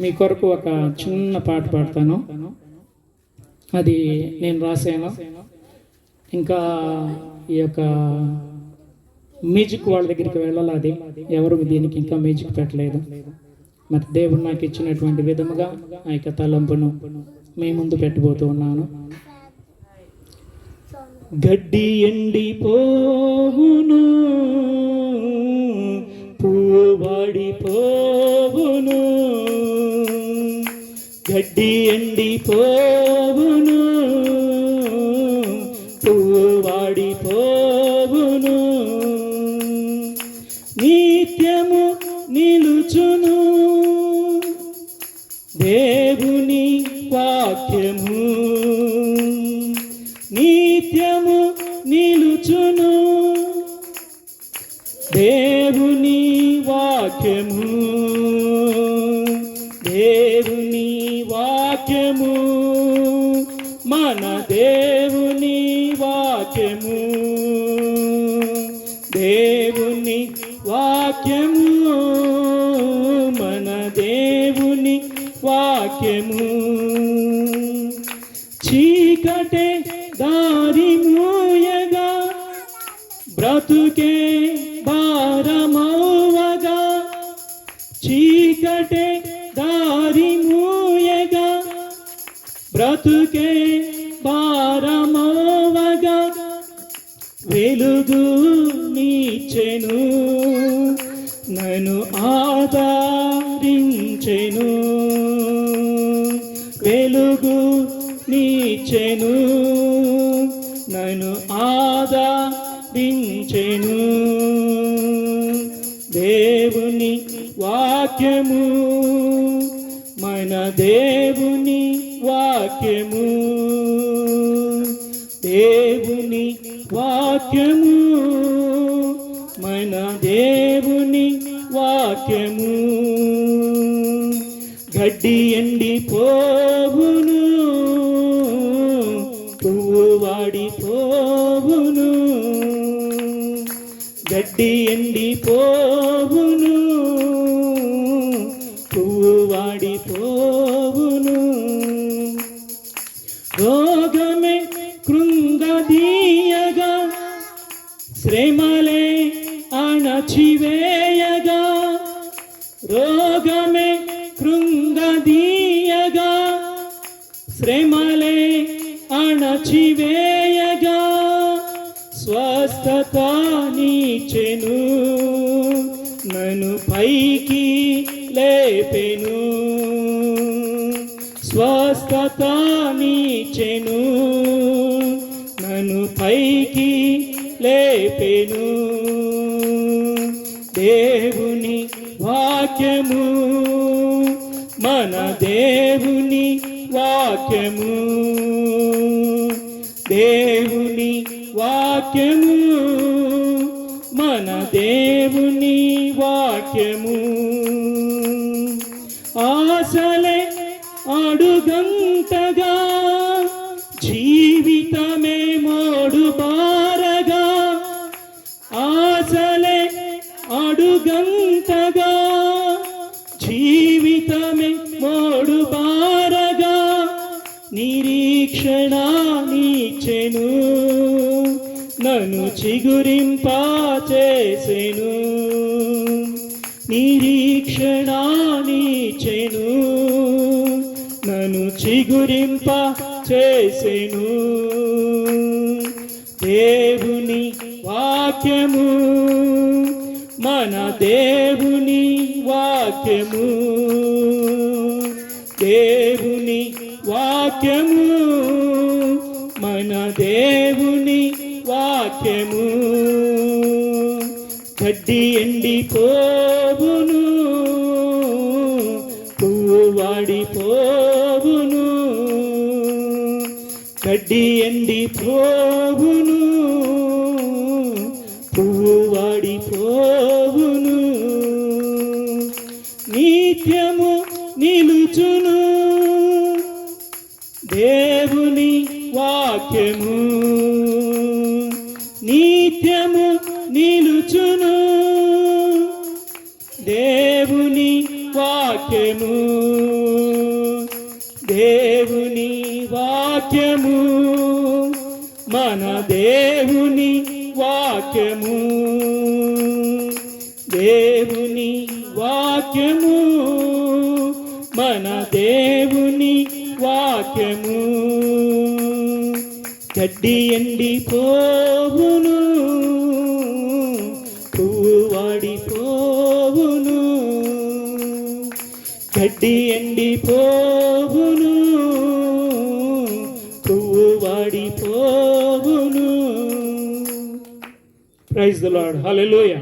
మీ కొరకు ఒక చిన్న పాట పాడతాను. అది నేను రాశాను. ఇంకా ఈ యొక్క మ్యూజిక్ వాళ్ళ దగ్గరికి వెళ్ళాలి అది. ఎవరు దీనికి ఇంకా మ్యూజిక్ పెట్టలేదు. మరి దేవుడు నాకు ఇచ్చినటువంటి విధముగా ఆ యొక్క తలంపును మీ ముందు పెట్టబోతూ ఉన్నాను. గడ్డి ఎండిపోవును. గడ్డి ఎండిపోవును పువ్వు వాడిపోవును నిత్యము నిలుచును దేవుని వాక్యము. నిత్యము నిలుచును దేవుని వాక్యము. మన దేవుని వాక్యము. దేవుని వాక్యము మన దేవుని వాక్యము. చీకటే దారి మూయగా బ్రతుకే బ్రతుకే భారమోవగా వెలుగు నీచెను నన్ను ఆదరించెను. వెలుగు నీచెను నన్ను ఆదరించెను. దేవుని వాక్యము మన దేవుని వాక్యము. దేవుని వాక్యము. మన దేవుని వాక్యము. గడ్డి ఎండిపోవును. పువ్వు వాడిపోవును. గడ్డి ఎండిపోవును. పువ్వు పో అణచివేయగా రోగమే కృంగదీయగా శ్రమలే అణచివేయగా స్వస్థత నీచెను నను పైకి లేపెను. స్వస్థత నీచెను నను పైకి లేపెను. దేవుని వాక్యము మన దేవుని వాక్యము. దేవుని వాక్యము మన దేవుని వాక్యము. నిరీక్షణ నన్ను చిగురింప చేసెను నిరీక్షణ నన్ను చిగురింప చేసెను దేవుని వాక్యము మన దేవుని వాక్యము. దేవుని వాక్యము గడ్డి ఎండిపోవును. పువ్వు వాడిపోవును. గడ్డి ఎండిపోవును. పువ్వు వాడిపోవును. నిత్యము నిలుచును. దేవుని వాక్యము. వాక్యము. దేవుని వాక్యము. మన దేవుని వాక్యము. దేవుని వాక్యము. మన దేవుని వాక్యము. గడ్డి ఎండిపోవును. గడ్డి ఎండిపోవును. పువ్వు వాడిపోవును. Praise the Lord hallelujah